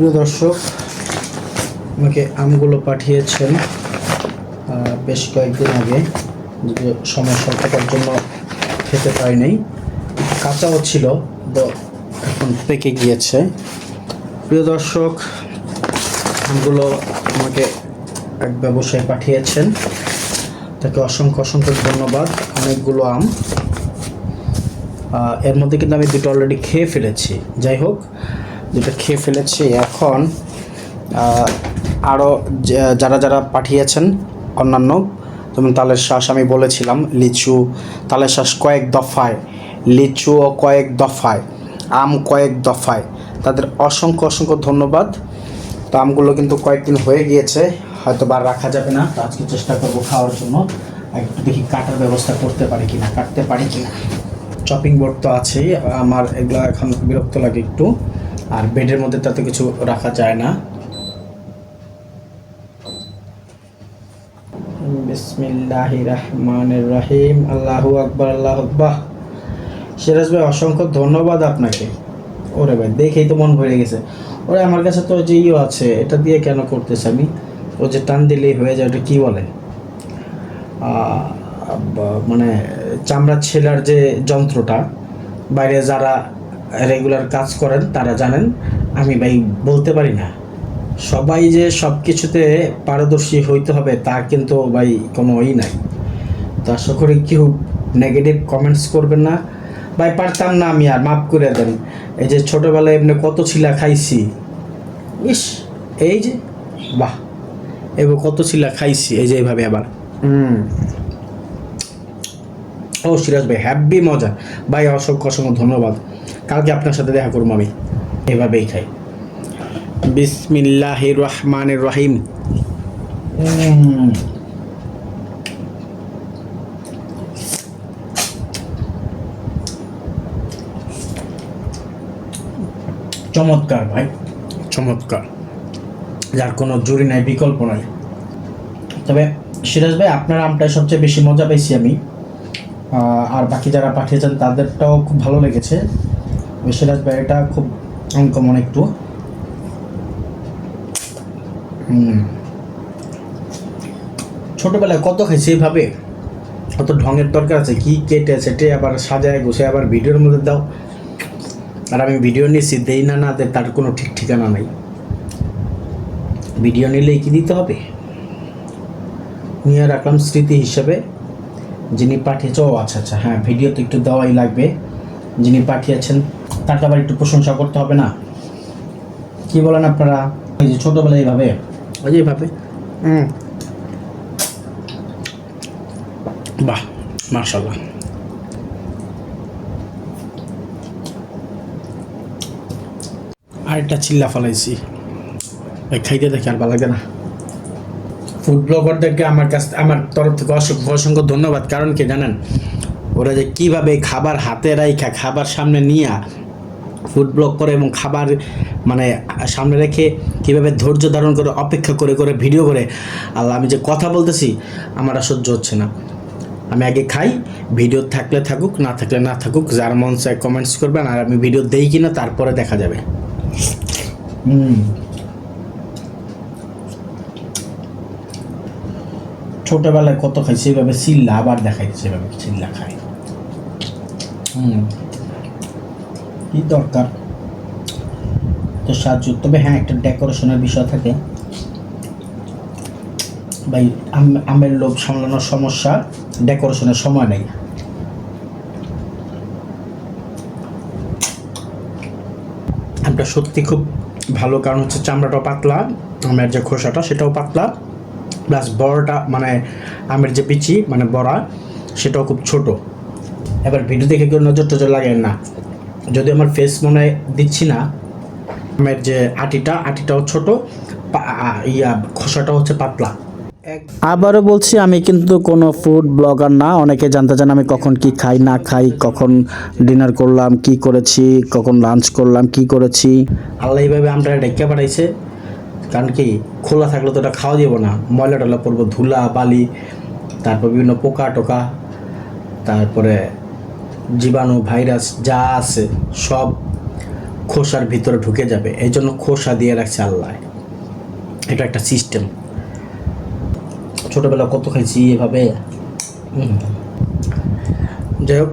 প্রিয় দর্শক, আমাকে আমগুলো পাঠিয়েছেন বেশ কয়েকদিন আগে সময় স্বল্পতার জন্য খেতে পারি নাই কাঁচাও ছিল এখন পেকে গিয়েছে। প্রিয় দর্শক, আমগুলো আমাকে এক ব্যবসায় পাঠিয়েছেন। তাকে অসংখ্য অসংখ্য ধন্যবাদ। অনেকগুলো আম। এর মধ্যে কিন্তু আমি দুটো অলরেডি খেয়ে ফেলেছি। যাই হোক, দুটো খেয়ে ফেলেছি এখন আরও যারা যারা পাঠিয়েছেন অন্যান্য, যেমন তালের শ্বাস আমি বলেছিলাম, লিচু, তালের শ্বাস কয়েক দফায়, লিচু ও কয়েক দফায়, আম কয়েক দফায়, তাদের অসংখ্য অসংখ্য ধন্যবাদ। তো আমগুলো কিন্তু কয়েকদিন হয়ে গিয়েছে হয়তো বা রাখা যাবে না, তো আজকে চেষ্টা করব খাওয়ার জন্য। একটু দেখি কাটার ব্যবস্থা করতে পারি কি না কাটতে পারি কি না চপিং বোর্ড তো আছেই, আমার এগুলো এখন বিরক্ত লাগে একটু। আর বেডের মধ্যে তাতে কিছু রাখা যায় না। বিসমিল্লাহ রহমান রহিম আল্লাহু আকবর, আল্লাহ আকবাহ সিরাজ ভাই, অসংখ্য ধন্যবাদ আপনাকে। ওরে ভাই, দেখেই তো মন ভরে গেছে। ওরে, আমার কাছে তো যে ইয়ে আছে, এটা দিয়ে কেন করতেছে আমি? ও যে টান দিলেই হয়ে যায়, ওটা কী বলে? মানে চামড়া ছেলার যে যন্ত্রটা, বাইরে যারা রেগুলার কাজ করেন, তারা জানেন। আমি ভাই বলতে পারি না। সবাই যে সব কিছুতে পারদর্শী হইতে হবে, তা কিন্তু ভাই কোনো ই নাই। তো আশা করি কেউ নেগেটিভ কমেন্টস করবেন না। ভাই, পারতাম না আমি আর, মাফ করে দেন। এই যে ছোটোবেলায় এমনি কত ছিলা খাইছি। ইস, এই যে, বাহ। এবার কত ছিলা খাইছি, এই যে এইভাবে আবার। হুম। ও সিরাজ ভাই হ্যাপি মজা। ভাই অসংখ্য অসংখ্য ধন্যবাদ। কালকে আপনার সাথে দেখা করব আমি। এভাবেই খাই। বিসমিল্লাহ রহমান রহিম চমৎকার ভাই। চমৎকার। যার কোনো জুরি নাই বিকল্প নাই। তবে সিরাজ ভাই আপনার আমটাই সবচেয়ে বেশি মজা পেয়েছি আমি। আর বাকি যারা পাঠিয়েছেন তাদেরটাও খুব ভালো লেগেছে। তবে সিরাজ ভাই এটা খুব আনকমন একটু। ছোটবেলায় কত খাইছি এইভাবে? কত ঢঙের দরকার আছে, কি কেটে সেটে আবার সাজায় গুছে আবার ভিডিওর মধ্যে দাও। আর আমি ভিডিও নিয়েছি দেই না না, তার কোনো ঠিক ঠিকানা নাই। ভিডিও নিলেই কি দিতে হবে? নিয়ে রাখলাম স্মৃতি হিসেবে। যিনি পাঠিয়েছে ও আচ্ছা আচ্ছা হ্যাঁ ভিডিও তো একটু দেওয়াই লাগবে। যিনি পাঠিয়েছেন তাকে আবার একটু প্রশংসা করতে হবে না? কি বলেন আপনারা? এই যে ছোটোবেলায় এইভাবে? ওই যে এইভাবে। হুম। বাহ মার্শাল্লাহ আরেকটা চিল্লা ফলাইছি খাইতে দেখি আর ভালো লাগে না। ফুড ব্লগারদেরকে আমার কাছ, আমার তরফ থেকে অসংখ্য অসংখ্য ধন্যবাদ। কারণ কি জানেন? ওরা যে কীভাবে খাবার হাতে রাইখা, খাবার সামনে নিয়ে ফুড ব্লগ করে এবং খাবার মানে সামনে রেখে কীভাবে ধৈর্য ধারণ করে, অপেক্ষা করে করে ভিডিও করে, আল্লাহ, আমি যে কথা বলতেছি, আমার আর সহ্য হচ্ছে না। আমি আগে খাই ভিডিও থাকলে থাকুক, না থাকলে না থাকুক, যার মন চায় কমেন্টস করবেন, আর আমি ভিডিও দেই কিনা, তারপরে দেখা যাবে। হুম। ছোটবেলায় কত খাই সেভাবে চিল্লা, আবার দেখাই সেভাবে চিল্লা খাই হুম। কি দরকার? তো সাহায্য, তবে হ্যাঁ একটা ডেকোরেশনের বিষয় থাকে। ভাই, আম- আমের লোভ সামলানোর সমস্যা ডেকোরেশনের সময় নেই। আমটা সত্যি খুব ভালো, কারণ হচ্ছে চামড়াটাও পাতলা, আমের যে খোসাটা, সেটাও পাতলা। প্লাস বড়টা মানে আমের যে বিচি মানে বড়া সেটাও খুব ছোট। এবার ভিডিও দেখে কেউ নজর টজর লাগে না। যদি আমার ফেস মনে দিচ্ছি না আমের যে আটিটা আটিটাও ছোট ইয়া খোসাটা হচ্ছে পাতলা। আবারও বলছি আমি কিন্তু কোনো ফুড ব্লগার না। অনেকে জানতে চান আমি কখন কি খাই না খাই কখন ডিনার করলাম কি করেছি কখন লাঞ্চ করলাম কি করেছি। আল্লাহ এইভাবে আমরা ডেকে পাঠাইছে কারণ কি, খোলা থাকলে তো ওটা খাওয়া যাব না। ময়লা টয়লা পড়ব, ধুলা, বালি, তারপর বিভিন্ন পোকা টোকা, তারপরে জীবাণু, ভাইরাস যা আছে, সব খোসার ভিতরে ঢুকে যাবে। এই জন্য খোসা দিয়ে রাখছে আল্লাহ। এটা একটা সিস্টেম ছোটবেলা কত খাইছি এভাবে? যাই হোক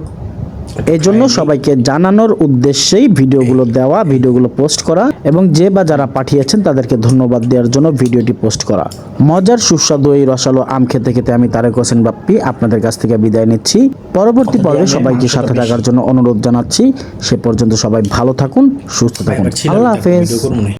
এই জন্য সবাইকে জানানোর উদ্দেশ্যেই ভিডিওগুলো দেওয়া ভিডিওগুলো পোস্ট করা এবং যে বা যারা পাঠিয়েছেন তাদেরকে ধন্যবাদ দেওয়ার জন্য ভিডিওটি পোস্ট করা। মজার সুস্বাদু এই রসালো আম খেতে খেতে আমি তারেক হোসেন বাপ্পি আপনাদের কাছ থেকে বিদায় নিচ্ছি। পরবর্তী পর্বে সবাইকে সাথে থাকার জন্য অনুরোধ জানাচ্ছি। সে পর্যন্ত সবাই ভালো থাকুন সুস্থ থাকুন। আল্লাহ হাফেজ।